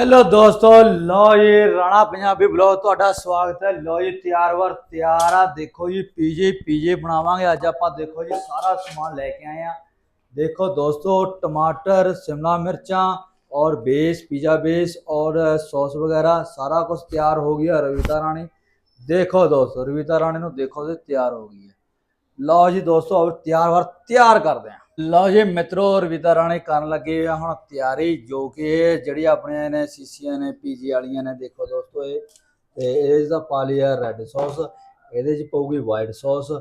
Hello ਦੋਸਤੋ ਲੋ ਜੀ, Rana Punjabi blog ਤੁਹਾਡਾ ਸਵਾਗਤ ਹੈ। ਲੋ ਜੀ, ਤਿਆਰ ਵਰ, ਤਿਆਰ ਆ। ਦੇਖੋ ਜੀ, ਪੀਜੇ ਪੀਜੇ ਬਣਾਵਾਂਗੇ। ਅੱਜ ਆਪਾਂ ਦੇਖੋ ਜੀ, ਸਾਰਾ ਸਮਾਨ ਲੈ ਕੇ ਆਏ ਆ। ਦੇਖੋ ਦੋਸਤੋ, ਟਮਾਟਰ, ਸ਼ਿਮਲਾ ਮਿਰਚਾਂ ਔਰ ਬੇਸ, ਪੀਜ਼ਾ ਬੇਸ ਔਰ ਸੌਸ ਵਗੈਰਾ, ਸਾਰਾ ਕੁਝ ਤਿਆਰ ਹੋ ਗਿਆ ਰਵਿਤਾ ਰਾਣੀ। ਦੇਖੋ ਦੋਸਤੋ, ਰਵਿਤਾ ਰਾਣੀ ਨੂੰ ਦੇਖੋ ਤੇ ਤਿਆਰ ਹੋ ਗਈ ਹੈ। ਲਓ ਜੀ ਦੋਸਤੋ ਅਬ ਤਿਆਰ ਵਰ, ਤਿਆਰ ਕਰਦੇ ਆ। ਲਓ ਜੀ ਮਿੱਤਰੋ ਰਵਿਤਾ ਰਾਣੇ ਕਰਨ ਲੱਗੇ ਆ ਹੁਣ ਤਿਆਰੀ ਜੋ ਕਿ ਜਿਹੜੀ ਆਪਣੇ ਨੇ ਸੀਸੀਆਂ ਨੇ ਪੀਜੀ ਵਾਲੀਆਂ ਨੇ ਦੇਖੋ ਦੋਸਤੋ ਇਹ। ਤੇ ਇਹ ਦਾ ਪਾ ਲਿਆ ਰੈੱਡ ਸੌਸ ਇਹਦੇ ਚ ਪਾਉਗੀ ਵਾਈਟ ਸੌਸ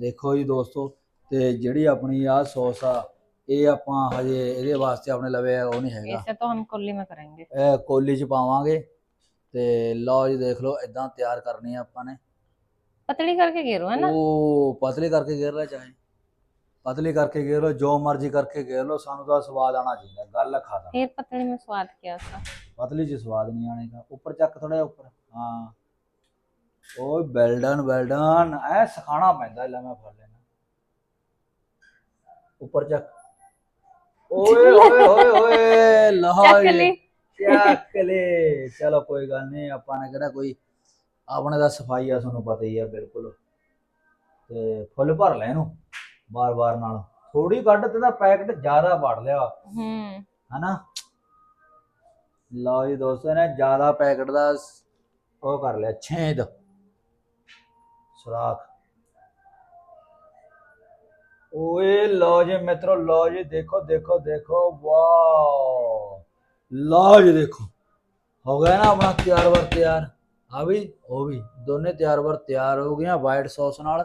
ਦੇਖੋ ਜੀ ਦੋਸਤੋ ਤੇ ਜਿਹੜੀ ਆਪਣੀ ਆ ਸੌਸ ਆ ਇਹ ਆਪਾਂ ਹਜੇ ਇਹਦੇ ਵਾਸਤੇ ਆਪਣੇ ਲਵੇ ਉਹ ਨਹੀਂ ਹੈਗਾ। ਇਸੇ ਤਾਂ ਹਮ ਕੋਲੀ ਮੈਂ ਕਰਾਂਗੇ। ਇਹ ਕੋਲੀ ਚ ਪਾਵਾਂਗੇ। ਤੇ ਲਓ ਜੀ ਦੇਖ ਲਓ ਇਦਾਂ ਤਿਆਰ ਕਰਨੀ ਆ ਆਪਾਂ ਨੇ। ਪਤਲੀ ਕਰਕੇ ਘੇਰੋ ਹੈ ਨਾ? ਉਹ ਪਤਲੀ ਕਰਕੇ ਘੇਰ ਲੈ ਚਾਹੇ। ਪਤਲੀ ਕਰਕੇ ਗੇਰ ਲਓ ਜੋ ਮਰਜ਼ੀ ਕਰਕੇ ਗੇਰ ਲਓ ਸਾਨੂੰ ਤਾਂ ਸਵਾਦ ਆਣਾ ਚਾਹੀਦਾ ਗੱਲ ਖਾਦਾ फिर पतली में स्वाद क्या उसका ਪਤਲੀ 'ਚ ਸਵਾਦ ਨਹੀਂ ਆਣੇਗਾ ਉੱਪਰ ਚੱਕ ਥੋੜਾ ਜਿਹਾ ਉੱਪਰ ਹਾਂ ਓਏ ਵੈਲਡਨ ਵੈਲਡਨ ਐ ਸਿਖਾਣਾ ਪੈਂਦਾ ਲੈ ਮੈਂ ਫੜ ਲੈਣਾ ਉੱਪਰ ਚੱਕ ਓਏ ਓਏ ਓਏ ਓਏ ਲਾਹੌਰ चकली ਚੱਕ ਲੈ ਚਲੋ ਕੋਈ ਗੱਲ ਨਹੀਂ ਆਪਾਂ ਨੇ ਕਿਹੜਾ ਕੋਈ ਆਪਣੇ ਦਾ ਸਫਾਈ ਆ ਤੁਹਾਨੂੰ ਪਤਾ ਹੀ ਆ ਬਿਲਕੁਲ ਤੇ ਫੁੱਲ ਭਰ ਲੈ ਇਹਨੂੰ ਵਾਰ-ਵਾਰ ਨਾਲ। ਥੋੜੀ ਕੱਢ ਤੇ ਦਾ ਪੈਕਟ ਜ਼ਿਆਦਾ ਵੜ ਲਿਆ। ਹੂੰ। ਹਨਾ? ਲਓ ਜੀ ਦੋਸਤੋ ਨੇ ਜ਼ਿਆਦਾ ਪੈਕਟ ਦਾ ਉਹ ਕਰ ਲਿਆ ਛੇਦ। ਸੁਰਾਖ। ਓਏ ਲਓ ਜੀ ਮਿੱਤਰੋ ਲਓ ਜੀ ਦੇਖੋ ਦੇਖੋ ਦੇਖੋ ਵਾਓ। ਲਓ ਜੀ ਦੇਖੋ। ਹੋ ਗਿਆ ਨਾ ਆਪਣਾ ਤਿਆਰ ਵਰ ਤਿਆਰ? ਆ ਵੀ ਉਹ ਵੀ ਦੋਨੇ ਤਿਆਰ ਵਰ ਤਿਆਰ ਹੋ ਗਈਆਂ ਵਾਈਟ ਸੌਸ ਨਾਲ।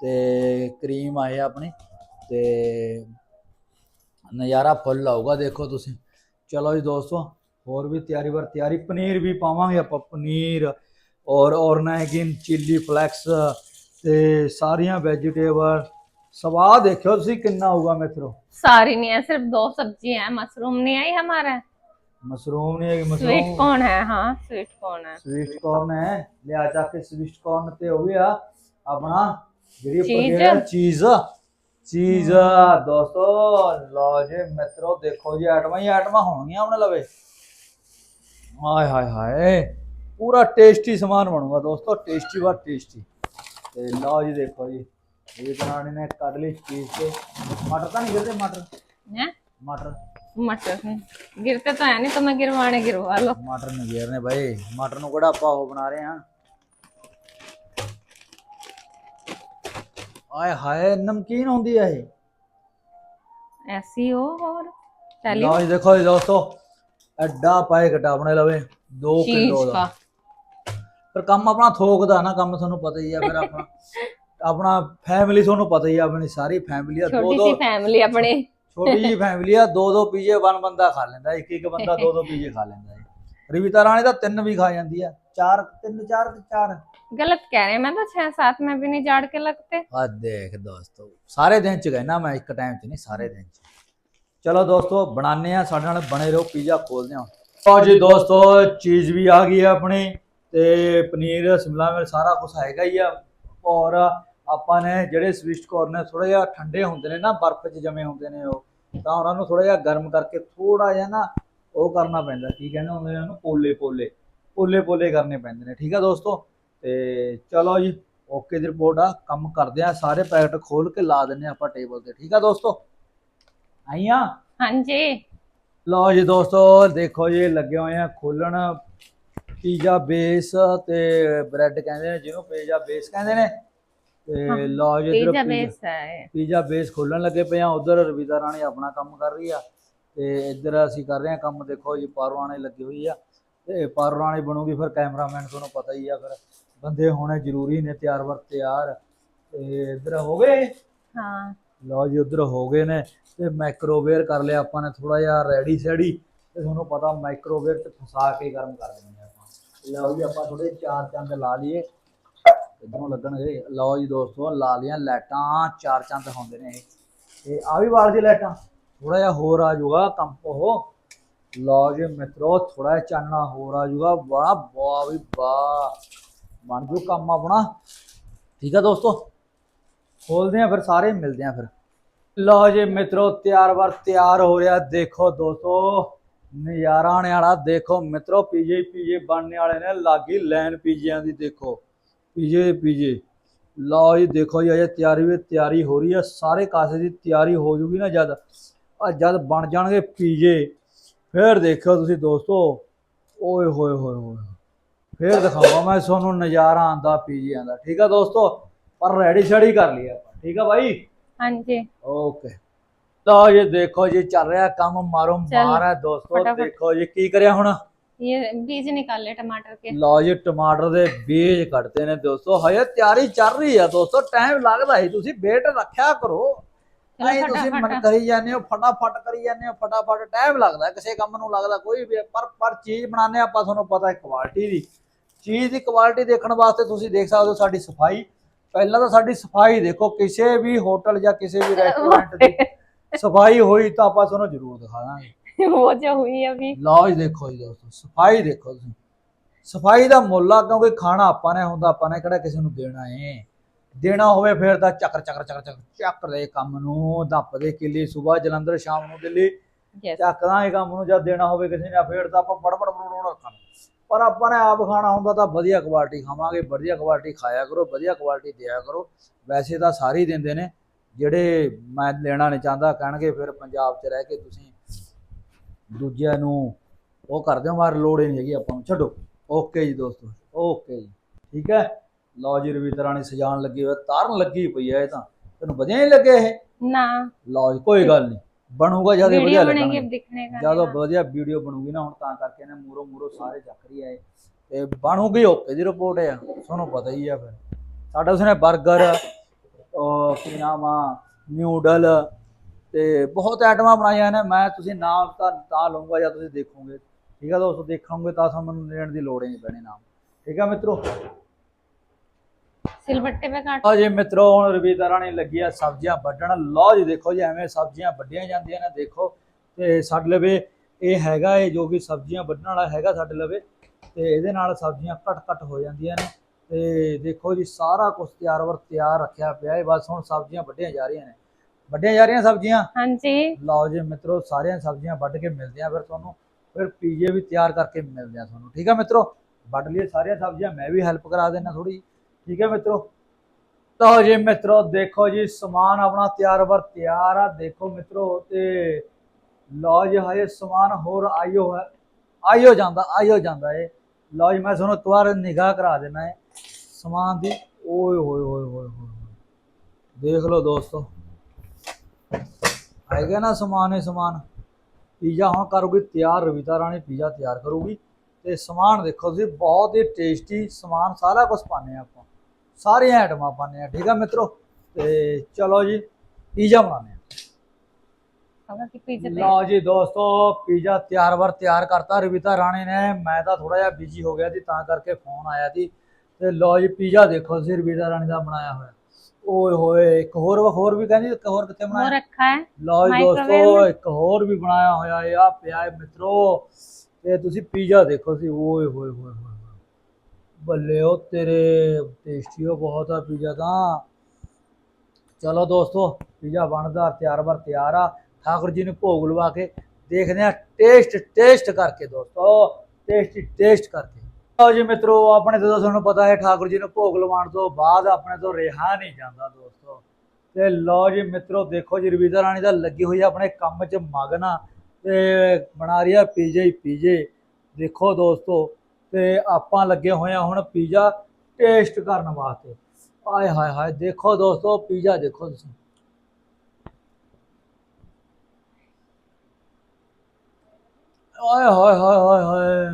ਤੇ ਕਰੀਮ ਆਏ ਆਪਣੀ ਤੇ ਨਜ਼ਾਰਾ ਫੁੱਲ ਆਊਗਾ ਦੇਖੋ ਤੁਸੀਂ ਚਲੋ ਜੀ ਦੋਸਤੋ ਹੋਰ ਵੀ ਤਿਆਰੀ ਵਰ ਤਿਆਰੀ ਪਨੀਰ ਵੀ ਪਾਵਾਂਗੇ ਆਪਾਂ ਪਨੀਰ ਔਰ ਔਰਨੈਗਿਨ ਚਿੱਲੀ ਫਲੈਕਸ ਤੇ ਸਾਰੀਆਂ ਵੈਜੀਟੇਬਲ ਸਵਾਦ ਦੇਖਿਓ ਤੁਸੀਂ ਕਿੰਨਾ ਹੋਊਗਾ ਮਿੱਤਰੋ सारी नहीं है सिर्फ दो सब्जी है मशरूम नहीं आई हमारा ਮਸ਼ਰੂਮ ਨਹੀਂ ਹੈਗੀ स्वीट ਮਸ਼ਰੂਮ कौन है हाँ स्वीट कौन है ਸਵੀਟ ਕਾਰਨ ਹੈ ਲਿਆ ਜਾ ਕੇ ਸਵੀਟ ਕਾਰਨ ਤੇ ਹੋ ਗਿਆ ਆਪਣਾ ਜਿਹੜੀ ਚੀਜ਼। ਉੱਪਰ ਚੀਜ਼ ਚੀਜ਼ ਦੋਸਤੋ ਲਓ ਜੀ ਮਿੱਤਰੋ ਦੇਖੋ ਜੀ ਆਈਟਮਾਂ ਹੀ ਆਈਟਮਾਂ ਹੋਣਗੀਆਂ ਆਪਣੇ ਲਵੇ ਹਾਏ ਹਾਏ ਹਾਏ ਪੂਰਾ ਟੇਸਟੀ ਸਮਾਨ ਬਣੂਗਾ ਦੋਸਤੋ ਟੇਸਟੀ ਵਾ ਟੇਸਟੀ ਤੇ ਲਓ ਜੀ ਦੇਖੋ ਜੀ ਇਹ ਬਣਾਣੇ ਨੇ ਕੱਢ ਲਈ ਚੀਜ਼ ਤੇ ਮਟਰ ਤਾਂ ਨਹੀਂ ਗਿਰਦੇ ਮਟਰ हैं ਮਟਰ मटर हम्म। गिरते तो है नहीं तो मैं गिरवाने गिरवा लो ਮਟਰ ਨਹੀਂ ਗਿਰਨੇ ਭਾਈ ਮਟਰ ਨੂੰ ਕਿਹੜਾ ਆਪਾਂ ਉਹ ਬਣਾ ਰਹੇ ਹਾਂ ਆਏ ਹਾਏ ਨਮਕੀਨ ਹੁੰਦੀ ਹੈ ਐਸੀ ਹੋ ਹੋਰ? ਲਓ ਦੇਖੋ ਜੀ ਦੋਸਤੋ ਐਡਾ ਪੈਕਟ ਆਪਣੇ ਲਵੇ 2 ਕਿਲੋ ਦਾ। ਪਰ ਕੰਮ ਆਪਣਾ ਥੋਕ ਨਾ ਕੰਮ ਤੁਹਾਨੂੰ ਪਤਾ ਹੀ ਆ ਫਿਰ ਆਪਣਾ ਆਪਣਾ ਫੈਮਿਲੀ ਤੁਹਾਨੂੰ ਪਤਾ ਹੀ ਆ ਆਪਣੀ ਸਾਰੀ ਫੈਮਿਲੀ ਆ ਦੋ ਦੋ ਛੋਟੀ ਫੈਮਿਲੀ ਆਪਣੇ। ਛੋਟੀ ਜੀ ਫੈਮਿਲੀ ਆ ਦੋ ਦੋ ਪੀਜੇ ਵਨ ਬੰਦਾ ਖਾ ਲੈਂਦਾ ਇੱਕ ਇੱਕ ਬੰਦਾ ਦੋ ਦੋ ਪੀਜੇ ਖਾ ਲੈਂਦਾ ਰਿਵਿਤਾ ਰਾਣੀ ਤਾਂ ਤਿੰਨ ਵੀ ਖਾ ਜਾਂਦੀ ਆ ਚਾਰ ਤਿੰਨ ਚਾਰ ਚਾਰ। गलत कह रहे हैं मैं तो छह सात में भी नहीं झाड़ के लगते ਆ ਦੇਖ ਦੋਸਤੋ ਸਾਰੇ ਦਿਨ ਚ ਗਏ ਨਾ ਮੈਂ ਇੱਕ ਟਾਈਮ ਚ ਨਹੀਂ ਸਾਰੇ ਦਿਨ ਚ ਚਲੋ ਦੋਸਤੋ ਬਣਾਉਂਦੇ ਆ ਸਾਡੇ ਨਾਲ ਬਣੇ ਰਹੋ ਪੀਜ਼ਾ ਖੋਲਦੇ ਆ ਲਓ ਜੀ ਦੋਸਤੋ ਚੀਜ਼ ਵੀ ਆ ਗਈ ਹੈ ਆਪਣੀ ਤੇ ਪਨੀਰ ਸ਼ਿਮਲਾ ਮਿਰਚ ਸਾਰਾ ਕੁਝ ਹੈਗਾ ਹੀ ਆ ਔਰ ਆਪਾਂ ਨੇ ਜਿਹੜੇ ਸਵਿਸਟ ਕੋਰਨ ਥੋੜਾ ਜਿਹਾ ਠੰਡੇ ਹੁੰਦੇ ਨੇ ਨਾ ਬਰਫ਼ 'ਚ ਜਮੇ ਹੁੰਦੇ ਨੇ ਉਹ ਤਾਂ ਉਹਨਾਂ ਨੂੰ ਥੋੜਾ ਜਿਹਾ ਗਰਮ ਕਰਕੇ ਥੋੜਾ ਜਿਹਾ ਨਾ ਉਹ ਕਰਨਾ ਪੈਂਦਾ ਕੀ ਕਹਿੰਦੇ ਹੁੰਦੇ ਨੇ ਉਹਨੂੰ ਪੋਲੇ ਪੋਲੇ ਪੋਲੇ ਪੋਲੇ ਕਰਨੇ ਪੈਂਦੇ ਨੇ ਠੀਕ ਆ ਦੋਸਤੋ ਤੇ ਚਲੋ ਜੀ ਓਕੇ ਦੀ ਰਿਪੋਰਟ ਆ ਕੰਮ ਕਰਦੇ ਆ ਸਾਰੇ ਪੈਕਟ ਖੋਲ ਕੇ ਲਾ ਦਿੰਨੇ ਆਪਾਂ ਟੇਬਲ ਤੇ ਠੀਕ ਆ ਦੋਸਤੋ? ਆਈਆਂ ਹਾਂਜੀ। ਲਓ ਜੀ ਦੋਸਤੋ ਦੇਖੋ ਜੀ ਲੱਗੇ ਹੋਏ ਆ ਖੋਲਣ। ਪੀਜ਼ਾ ਬੇਸ ਤੇ ਬ੍ਰੈਡ ਕਹਿੰਦੇ ਨੇ ਜਿਹਨੂੰ ਪੀਜ਼ਾ ਬੇਸ ਕਹਿੰਦੇ ਨੇ। ਤੇ ਲਓ ਜੀ ਇਧਰ ਪੀਜ਼ਾ ਬੇਸ ਹੈ। ਪੀਜ਼ਾ ਬੇਸ ਖੋਲਣ ਲੱਗੇ ਪਏ ਆ ਉਧਰ ਰਵੀਦਾ ਰਾਣੀ ਆਪਣਾ ਕੰਮ ਕਰ ਰਹੀ ਆ। ਤੇ ਇੱਧਰ ਅਸੀਂ ਕਰ ਰਹੇ ਆ ਕੰਮ ਦੇਖੋ ਜੀ ਪਾਰਵਾਣੇ ਲੱਗੀ ਹੋਈ ਆ। ਤੇ ਪਾਰਵਾਣੇ ਬਣੂਗੀ ਫਿਰ ਕੈਮਰਾਮੈਨ ਤੁਹਾਨੂੰ ਪਤਾ ਹੀ ਆ ਫਿਰ। ਬੰਦੇ ਹੋਣੇ ਜ਼ਰੂਰੀ ਨੇ ਤਿਆਰ ਵਰ ਤਿਆਰ। ਤੇ ਇੱਧਰ ਹੋ ਗਏ? हाँ ਲਓ ਜੀ ਉਧਰ ਹੋ ਗਏ ਨੇ। ਤੇ ਮਾਈਕ੍ਰੋਵੇਵ ਕਰ ਲਿਆ ਆਪਾਂ ਨੇ ਥੋੜਾ ਜਿਹਾ ਰੈਡੀ ਸੈਡੀ। ਤੇ ਤੁਹਾਨੂੰ ਪਤਾ ਮਾਈਕ੍ਰੋਵੇਵ ਚ ਫਸਾ ਕੇ ਗਰਮ ਕਰ ਦਿੰਦੇ ਆਪਾਂ। ਲਓ ਜੀ ਆਪਾਂ ਥੋੜੇ ਚਾਰ ਚੰਦ ਲਾ ਲਈਏ। ਇਧਰੋਂ ਲੱਗਣਗੇ। ਲਓ ਜੀ ਦੋਸਤੋ ਲਾ ਲੀਆਂ ਲਾਈਟਾਂ। ਚਾਰ ਚੰਦ ਹੁੰਦੇ ਨੇ ਇਹ। ਤੇ ਆ ਵੀ ਵਾਲ ਦੀ ਲਾਈਟਾਂ। ਥੋੜਾ ਜਿਹਾ ਹੋਰ ਆ ਜਾਊਗਾ ਕੰਮ ਉਹ। ਲਓ ਜੀ ਮਿੱਤਰੋ ਥੋੜਾ ਜਿਹਾ ਚਾਨਣਾ ਹੋਰ ਆ ਜਾਊਗਾ। ਵਾਹ ਵਾਹ ਵੀ ਵਾਹ। ਬਣ ਜੂ ਕੰਮ ਆਪਣਾ। ਠੀਕ ਆ ਦੋਸਤੋ? ਖੋਲਦੇ ਆ ਫਿਰ ਸਾਰੇ, ਮਿਲਦੇ ਆ ਫਿਰ। ਲਓ ਜੀ ਮਿੱਤਰੋ, ਤਿਆਰ ਵਰ ਤਿਆਰ ਹੋ ਰਿਹਾ। ਦੇਖੋ ਦੋਸਤੋ, ਨਜ਼ਾਰਾ ਆਣੇ ਵਾਲਾ। ਦੇਖੋ ਮਿੱਤਰੋ, ਪੀਜੇ ਪੀਜੇ ਬਣਨੇ ਵਾਲੇ ਨੇ। ਲਾਗੀ ਲੈਣ ਪੀਜਿਆਂ ਦੀ ਦੇਖੋ। ਪੀਜੇ ਪੀਜੇ। ਲਓ ਜੀ ਦੇਖੋ ਜੀ, ਅਜੇ ਤਿਆਰੀ ਵੀ ਤਿਆਰੀ ਹੋ ਰਹੀ ਹੈ ਸਾਰੇ ਕਾਸੇ ਦੀ ਤਿਆਰੀ ਹੋ ਜੂਗੀ ਨਾ ਜਦ। ਆ ਜਦ ਬਣ ਜਾਣਗੇ ਪੀਜੇ। ਫਿਰ ਦੇਖਿਓ ਤੁਸੀਂ ਦੋਸਤੋ। ਓਏ ਹੋਏ ਹੋਏ ਹੋਏ। ਫੇਰ ਦਿਖਾਵਾਂ ਮੈਂ ਤੁਹਾਨੂੰ ਨਜ਼ਾਰਾ ਆਂਦਾ ਪੀਜੀਆਂ ਦਾ ਠੀਕ ਆ ਦੋਸਤੋ? ਪਰ ਰੈਡੀ ਸ਼ੈਡੀ ਕਰ ਲਈ ਆਪਾਂ। ਠੀਕ ਆ ਭਾਈ ਹਾਂਜੀ। ਓਕੇ। ਲਓ ਇਹ ਦੇਖੋ ਜੀ ਚੱਲ ਰਿਹਾ ਕੰਮ ਮਾਰੋ ਮਾਰਾ ਦੋਸਤੋ। ਦੇਖੋ ਜੀ ਕੀ ਕਰਿਆ ਹੁਣ? ਇਹ ਬੀਜ ਨਿਕਾਲੇ ਟਮਾਟਰ ਕੇ। ਨਹੀਂ ਤੁਸੀਂ ਮਨ ਕਰੀ ਜਾਂਦੇ ਹੋ ਫਟਾਫਟ ਕਰੀ ਜਾਂਦੇ ਹੋ ਫਟਾਫਟ। ਟਾਈਮ ਲੱਗਦਾ। ਕਿਸੇ ਕੰਮ ਨੂੰ ਲੱਗਦਾ ਕੋਈ ਵੀ ਪਰ ਪਰ ਚੀਜ਼ ਬਣਾਉਂਦੇ ਆਪਾਂ ਤੁਹਾਨੂੰ ਪਤਾ ਹੈ ਕੁਆਲਿਟੀ ਦੀ। ਚੀਜ਼ ਦੀ ਕੁਆਲਿਟੀ ਦੇਖਣ ਵਾਸਤੇ ਤੁਸੀਂ ਦੇਖ ਸਕਦੇ ਹੋ ਸਾਡੀ ਸਫ਼ਾਈ। ਪਹਿਲਾਂ ਤਾਂ ਸਾਡੀ ਸਫ਼ਾਈ ਦੇਖੋ ਕਿਸੇ ਵੀ ਹੋਟਲ ਜਾਂ ਕਿਸੇ ਵੀ ਰੈਸਟੋਰੈਂਟ ਦੀ ਸਫ਼ਾਈ ਹੋਈ ਤਾਂ ਆਪਾਂ ਤੁਹਾਨੂੰ ਜ਼ਰੂਰ ਦਿਖਾਵਾਂਗੇ। ਉਹ ਜੋ ਹੋਈ ਹੈ ਵੀ। ਲੌਜ ਦੇਖੋ ਜੀ ਦੋਸਤੋ ਸਫ਼ਾਈ ਦੇਖੋ ਤੁਸੀਂ। ਸਫ਼ਾਈ ਦਾ ਮੁੱਲ ਆ ਕਿਉਂਕਿ ਖਾਣਾ ਆਪਾਂ ਨੇ ਹੁੰਦਾ ਆਪਾਂ ਨੇ ਕਿਹੜਾ ਕਿਸੇ ਨੂੰ ਦੇਣਾ ਏ। ਦੇਣਾ ਹੋਵੇ ਫਿਰ ਤਾਂ ਚੱਕਰ ਚੱਕਰ ਚੱਕਰ ਚੱਕਰ ਚੱਕਰ ਦੇ ਕੰਮ ਨੂੰ ਦੱਪ ਦੇ ਕਿੱਲੀ ਸਵੇਰ ਜਲੰਧਰ ਸ਼ਾਮ ਨੂੰ ਦਿੱਲੀ। ਚੱਕਦਾ ਇਹ ਕੰਮ ਨੂੰ ਜਦ ਦੇਣਾ ਹੋਵੇ ਕਿਸੇ ਨੇ ਫੇਰ ਤਾਂ ਆਪਾਂ ਬੜ ਬੜ ਪਰ ਆਪਾਂ ਨੇ ਆਪ ਖਾਣਾ ਹੁੰਦਾ ਤਾਂ ਵਧੀਆ ਕੁਆਲਿਟੀ ਖਾਵਾਂਗੇ ਵਧੀਆ ਕੁਆਲਿਟੀ ਖਾਇਆ ਕਰੋ ਵਧੀਆ ਕੁਆਲਿਟੀ ਦਿਆ ਕਰੋ। ਵੈਸੇ ਤਾਂ ਸਾਰੇ ਹੀ ਦਿੰਦੇ ਨੇ ਜਿਹੜੇ ਮੈਂ ਲੈਣਾ ਨਹੀਂ ਚਾਹੁੰਦਾ ਕਹਿਣਗੇ ਫਿਰ ਪੰਜਾਬ 'ਚ ਰਹਿ ਕੇ ਤੁਸੀਂ ਦੂਜਿਆਂ ਨੂੰ ਉਹ ਕਰਦੇ ਹੋ ਮਾਰ ਲੋੜ ਹੀ ਨਹੀਂ ਹੈਗੀ ਆਪਾਂ ਨੂੰ। ਛੱਡੋ। ਓਕੇ ਜੀ ਦੋਸਤੋ ਓਕੇ ਜੀ। ਠੀਕ ਹੈ? ਲਓ ਜੀ ਰਵੀ ਰਾਣੀ ਸਜਾਉਣ ਲੱਗੀ ਹੋਈ ਹੈ, ਤਾਰਨ ਲੱਗੀ ਪਈ ਹੈ ਇਹ ਤਾਂ। ਤੈਨੂੰ ਵਧੀਆ ਨਹੀਂ ਲੱਗੇ ਇਹ? ना ਲਓ ਜੀ ਕੋਈ ਗੱਲ ਨਹੀਂ। ਬਣੂਗਾ ਜ਼ਿਆਦਾ ਵਧੀਆ ਵੀਡੀਓ ਬਣੇਗੀ ਵਧੀਆ ਵੀਡੀਓ ਬਣੂਗੀ ਨਾ ਹੁਣ ਤਾਂ ਕਰਕੇ ਨੇ ਮੂਰੋ ਮੂਰੋ ਸਾਰੇ ਚੱਕ ਰਹੀ ਆਏ ਤੇ ਬਣੂਗੀ ਓਕੇ ਦੀ ਰਿਪੋਰਟ ਆ ਤੁਹਾਨੂੰ ਪਤਾ ਹੀ ਆ ਫਿਰ। ਸਾਡਾ ਉਸਨੇ 버ਗਰ ਕੀ ਨਾਮ ਆ ਨਿਊਡਲ ਤੇ ਬਹੁਤ ਆਈਟਮਾਂ ਬਣਾਈਆਂ ਨੇ। ਮੈਂ ਤੁਸੀਂ ਨਾਮ ਤਾਂ ਤਾਂ ਲਵਾਂਗਾ ਜਾਂ ਤੁਸੀਂ ਦੇਖੋਗੇ। ਠੀਕ ਆ ਦੋਸਤੋ ਦੇਖੋਗੇ ਤਾਂ ਸਾਨੂੰ ਮੈਨੂੰ ਲੈਣ ਦੀ ਲੋੜ ਹੀ ਨਹੀਂ ਪੈਣੀ ਨਾਮ ਠੀਕ ਆ ਮਿੱਤਰੋ? ਸਿਲਵੱਟੇ ਪੇ ਕਾਟ ਆ ਜੀ ਮਿੱਤਰੋ ਹੁਣ ਰਵੀਤਾ ਰਾਣੀ ਲੱਗੀ ਆ ਸਬਜ਼ੀਆਂ ਵੱਢਣ। ਲਓ ਜੀ ਦੇਖੋ ਜੀ ਐਵੇਂ ਸਬਜ਼ੀਆਂ ਵੱਢੀਆਂ ਜਾਂਦੀਆਂ ਨੇ ਦੇਖੋ। ਤੇ ਸਾਡੇ ਲਵੇ ਇਹ ਹੈਗਾ ਇਹ ਜੋ ਕਿ ਸਬਜ਼ੀਆਂ ਵੱਢਣ ਵਾਲਾ ਹੈਗਾ ਸਾਡੇ ਲਵੇ ਤੇ ਇਹਦੇ ਨਾਲ ਸਬਜ਼ੀਆਂ ਘਟ-ਘਟ ਹੋ ਜਾਂਦੀਆਂ ਨੇ। ਤੇ ਦੇਖੋ ਜੀ ਸਾਰਾ ਕੁਝ ਤਿਆਰ ਵਰ ਤਿਆਰ ਰੱਖਿਆ ਪਿਆ ਹੈ ਬਸ ਹੁਣ ਸਬਜ਼ੀਆਂ ਵੱਢੀਆਂ ਜਾ ਰਹੀਆਂ ਨੇ। ਵੱਢੀਆਂ ਜਾ ਰਹੀਆਂ ਸਬਜ਼ੀਆਂ? ਹਾਂਜੀ। ਲਓ ਜੀ ਮਿੱਤਰੋ ਸਾਰੀਆਂ ਸਬਜ਼ੀਆਂ ਵੱਢ ਕੇ ਮਿਲਦੇ ਆ ਫਿਰ ਤੁਹਾਨੂੰ ਫਿਰ ਪੀਜੇ ਵੀ ਤਿਆਰ ਕਰਕੇ ਮਿਲਦੇ ਆ ਤੁਹਾਨੂੰ। ਠੀਕ ਆ ਮਿੱਤਰੋ? ਵੱਢ ਲਈਏ ਸਾਰੀਆਂ ਸਬਜ਼ੀਆਂ ਮੈਂ ਵੀ ਹੈਲਪ ਕਰਾ ਦੇਣਾ ਥੋੜੀ ਠੀਕ ਹੈ ਮਿੱਤਰੋ? ਤਾਂ ਜੀ ਮਿੱਤਰੋ, ਦੇਖੋ ਜੀ, ਸਮਾਨ ਆਪਣਾ ਤਿਆਰ ਵਰ ਤਿਆਰ ਆ। ਦੇਖੋ ਮਿੱਤਰੋ, ਤੇ ਲਓ ਜੀ, ਹਜੇ ਸਮਾਨ ਹੋਰ ਆਇਓ ਹੈ। ਆਇਓ ਜਾਂਦਾ ਆਇਓ ਜਾਂਦਾ ਏ ਲਓ ਜੀ, ਮੈਂ ਤੁਹਾਨੂੰ ਇੱਕ ਨਿਗਾਹ ਕਰਾ ਦੇਣਾ ਹੈ ਸਮਾਨ ਦੀ, ਓਏ ਹੋਏ ਹੋਏ ਹੋਏ ਹੋਏ ਦੇਖ ਲਓ ਦੋਸਤੋ। ਆਏਗਾ ਨਾ ਸਮਾਨ ਹੀ ਸਮਾਨ। ਪੀਜ਼ਾ ਹੁਣ ਕਰੂਗੀ ਤਿਆਰ, ਰਵਿਤਾ ਰਾਣੀ ਪੀਜ਼ਾ ਤਿਆਰ ਕਰੂਗੀ। ਤੇ ਸਮਾਨ ਦੇਖੋ ਤੁਸੀਂ, ਬਹੁਤ ਹੀ ਟੇਸਟੀ ਸਮਾਨ, ਸਾਰਾ ਕੁਝ ਪਾਣੇ ਆਪਾਂ। ਸਾਰੀਆਂ ਆਈਟਮਾਂ ਪਾਣੇ ਆ ਠੀਕ ਆ ਮਿੱਤਰੋ? ਤੇ ਚਲੋ ਜੀ ਪੀਜ਼ਾ ਬਣਾਉਂਦੇ ਆ। ਖਾਣਾ ਕਿ ਪੀਜ਼ਾ ਲਓ ਜੀ ਦੋਸਤੋ ਪੀਜ਼ਾ ਤਿਆਰ ਵਰ ਤਿਆਰ ਕਰਤਾ ਰਵਿਤਾ ਰਾਣੀ ਨੇ। ਮੈਂ ਤਾਂ ਥੋੜਾ ਜਿਹਾ ਬਿਜ਼ੀ ਹੋ ਗਿਆ ਸੀ ਤਾਂ ਕਰਕੇ ਫੋਨ ਆਇਆ ਸੀ। ਤੇ ਲਓ ਜੀ ਪੀਜ਼ਾ ਦੇਖੋ ਤੁਸੀਂ ਰਵਿਤਾ ਰਾਣੀ ਦਾ ਬਣਾਇਆ ਹੋਇਆ। ਓਏ ਹੋਏ ਇੱਕ ਹੋਰ ਹੋਰ ਵੀ ਕਹਿੰਦੀ ਇੱਕ ਹੋਰ ਕਿੱਥੇ ਬਣਾਇਆ? ਹੋਰ ਰੱਖਾ ਹੈ? ਲਓ ਜੀ ਦੋਸਤੋ ਇੱਕ ਹੋਰ ਵੀ ਬਣਾਇਆ ਹੋਇਆ ਇਹ ਆ ਪਿਆ ਮਿੱਤਰੋ। ਤੇ ਤੁਸੀਂ ਪੀਜ਼ਾ ਦੇਖੋ ਸੀ ਓਏ ਹੋਏ ਹੋਏ। ਬੱਲੇ ਉਹ ਤੇਰੇ ਟੇਸਟੀ ਉਹ ਬਹੁਤ ਆ ਪੀਜ਼ਾ ਤਾਂ। ਚਲੋ ਦੋਸਤੋ, ਪੀਜ਼ਾ ਬਣਦਾ, ਤਿਆਰ ਬਰ ਤਿਆਰ ਆ। ਠਾਕੁਰ ਜੀ ਨੂੰ ਭੋਗ ਲਵਾ ਕੇ ਦੇਖਦੇ ਆ ਟੇਸਟ ਟੇਸਟ ਕਰਕੇ ਦੋਸਤੋ ਟੇਸਟੀ ਟੇਸਟ ਕਰਕੇ। ਲਓ ਜੀ ਮਿੱਤਰੋ, ਆਪਣੇ ਤੋਂ ਤਾਂ ਤੁਹਾਨੂੰ ਪਤਾ ਹੈ, ਠਾਕੁਰ ਜੀ ਨੂੰ ਭੋਗ ਲਵਾਉਣ ਤੋਂ ਬਾਅਦ ਆਪਣੇ ਤੋਂ ਰਿਹਾ ਨਹੀਂ ਜਾਂਦਾ ਦੋਸਤੋ। ਤੇ ਲਓ ਜੀ ਮਿੱਤਰੋ, ਦੇਖੋ ਜੀ ਰਵੀਜ਼ਾ ਰਾਣੀ ਦਾ ਲੱਗੀ ਹੋਈ ਆ ਆਪਣੇ ਕੰਮ 'ਚ ਮਗਨਾ ਤੇ ਬਣਾ ਰਹੀ ਆ ਪੀਜੇ ਹੀ ਪੀਜੇ। ਦੇਖੋ ਦੋਸਤੋ ਤੇ ਆਪਾਂ ਲੱਗੇ ਹੋਏ ਆ ਹੁਣ ਪੀਜ਼ਾ ਟੇਸਟ ਕਰਨ ਵਾਸਤੇ। ਆਏ ਹਾਏ ਹਾਏ, ਦੇਖੋ ਦੋਸਤੋ, ਪੀਜ਼ਾ ਦੇਖੋ ਤੁਸੀਂ। ਆਏ ਹਾਏ ਹਾਏ ਹਾਏ ਹਾਏ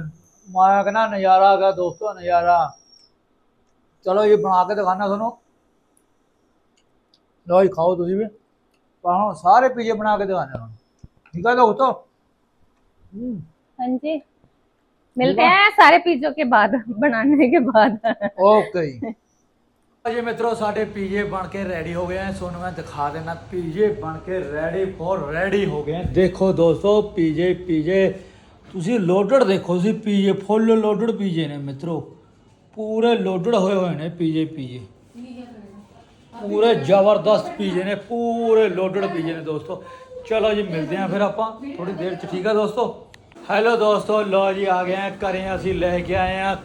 ਮਾਇਆ ਕਹਿੰਦਾ ਨਜ਼ਾਰਾ ਆ ਗਿਆ ਦੋਸਤੋ, ਨਜ਼ਾਰਾ। ਚਲੋ ਇਹ ਬਣਾ ਕੇ ਦਿਖਾਣਾ ਤੁਹਾਨੂੰ। ਲਓ ਜੀ, ਖਾਓ ਤੁਸੀਂ ਵੀ। ਪਰ ਹੁਣ ਸਾਰੇ ਪੀਜ਼ੇ ਬਣਾ ਕੇ ਦਿਖਾਣੇ ਤੁਹਾਨੂੰ ਠੀਕ ਹੈ ਦੋਸਤੋ? ਹੂੰ। हाँ जी मिलते हैं सारे पिज्जों के बाद बनाने के बाद ਓਕੇ ਜੀ ਅਜੇ ਮਿੱਤਰੋ ਸਾਡੇ ਪੀਜੇ ਬਣ ਕੇ ਰੈਡੀ ਹੋ ਗਏ ਆ ਤੁਹਾਨੂੰ ਮੈਂ ਦਿਖਾ ਦੇਣਾ ਪੀਜੇ ਬਣ ਕੇ ਰੈਡੀ ਫੋਰ ਰੈਡੀ ਹੋ ਗਏ ਆ ਦੇਖੋ ਦੋਸਤੋ ਪੀਜੇ ਪੀਜੇ ਤੁਸੀਂ ਲੋਡਡ ਦੇਖੋ ਤੁਸੀਂ ਪੀਜੇ ਫੁੱਲ ਲੋਡਡ ਪੀਜੇ ਨੇ ਮਿੱਤਰੋ ਪੂਰੇ ਲੋਡਡ ਹੋਏ ਹੋਏ ਨੇ ਪੀਜੇ ਪੀਜੇ ਪੂਰੇ ਜ਼ਬਰਦਸਤ ਪੀਜੇ ਨੇ ਪੂਰੇ ਲੋਡਡ ਪੀਜੇ ਨੇ ਦੋਸਤੋ ਚਲੋ ਜੀ ਮਿਲਦੇ ਆ ਫਿਰ ਆਪਾਂ ਥੋੜੀ ਦੇਰ ਚ ਠੀਕ ਆ ਦੋਸਤੋ ਹੈਲੋ ਦੋਸਤੋ ਲੋ ਜੀ, ਆ ਗਏ ਆ, ਘਰੇ ਅਸੀਂ ਲੈ ਕੇ ਆਏ ਆ,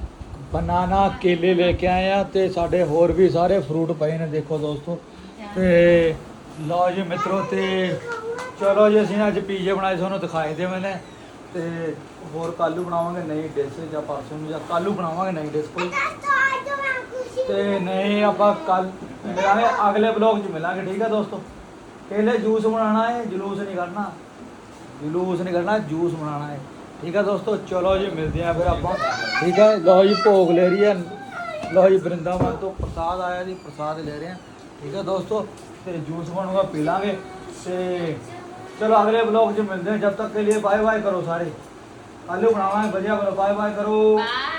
ਬਨਾਨਾ ਕੇਲੇ ਲੈ ਕੇ ਆਏ ਆ ਤੇ ਸਾਡੇ ਹੋਰ ਵੀ ਸਾਰੇ ਫਰੂਟ ਪਏ ਨੇ, ਦੇਖੋ ਦੋਸਤੋ। ਤੇ ਲੋ ਜੀ ਮਿੱਤਰੋ, ਤੇ ਚਲੋ ਜੀ, ਅਸੀਂ ਅੱਜ ਪੀਜ਼ੇ ਬਣਾਏ, ਤੁਹਾਨੂੰ ਦਿਖਾਏ ਦੇ ਮੈਨੇ। ਤੇ ਹੋਰ ਕੱਲੂ ਬਣਾਵਾਂਗੇ ਨਈ ਡਿਸ਼ ਜਾਂ ਪਰਸੋਂ ਨੂੰ ਜਾਂ ਕੱਲੂ ਬਣਾਵਾਂਗੇ ਨਈ ਡਿਸ਼ ਕੋਈ। ਤੇ ਨਹੀਂ, ਆਪਾਂ ਕੱਲ ਮਿਲਾਂਗੇ, ਅਗਲੇ ਬਲੌਗ 'ਚ ਮਿਲਾਂਗੇ, ਠੀਕ ਹੈ ਦੋਸਤੋ। ਕੇਲੇ ਜੂਸ ਬਣਾਉਣਾ ਹੈ ਜਲੂਸ ਨਹੀਂ ਕਰਨਾ ਜਲੂਸ ਨਹੀਂ ਕਰਨਾ ਜੂਸ ਬਣਾਉਣਾ ਹੈ। ਠੀਕ ਹੈ ਦੋਸਤੋ, ਚਲੋ ਜੀ, ਮਿਲਦੇ ਆ ਫਿਰ ਆਪਾਂ। ਠੀਕ ਹੈ, ਲਓ ਜੀ, ਭੋਗ ਲੈ ਰਹੀ ਹੈ। ਲਓ ਜੀ ਬ੍ਰਿੰਦਾਵਨ ਤੋਂ ਪ੍ਰਸਾਦ ਆਇਆ ਜੀ, ਪ੍ਰਸਾਦ ਲੈ ਰਹੇ ਹਾਂ। ਠੀਕ ਹੈ ਦੋਸਤੋ, ਤੇ ਜੂਸ ਬਣੂਗਾ, ਪੀ ਲਾਂਗੇ। ਤੇ ਚਲੋ, ਅਗਲੇ ਬਲੌਗ 'ਚ ਮਿਲਦੇ ਹਾਂ। ਜਦ ਤੱਕ ਕੇ ਲਈ ਬਾਏ ਬਾਏ ਕਰੋ ਸਾਰੇ। ਕੱਲ੍ਹ ਬਣਾਵਾਂਗੇ, ਵਧੀਆ ਕਰੋ। ਬਾਏ ਬਾਏ ਕਰੋ। ਬਾਏ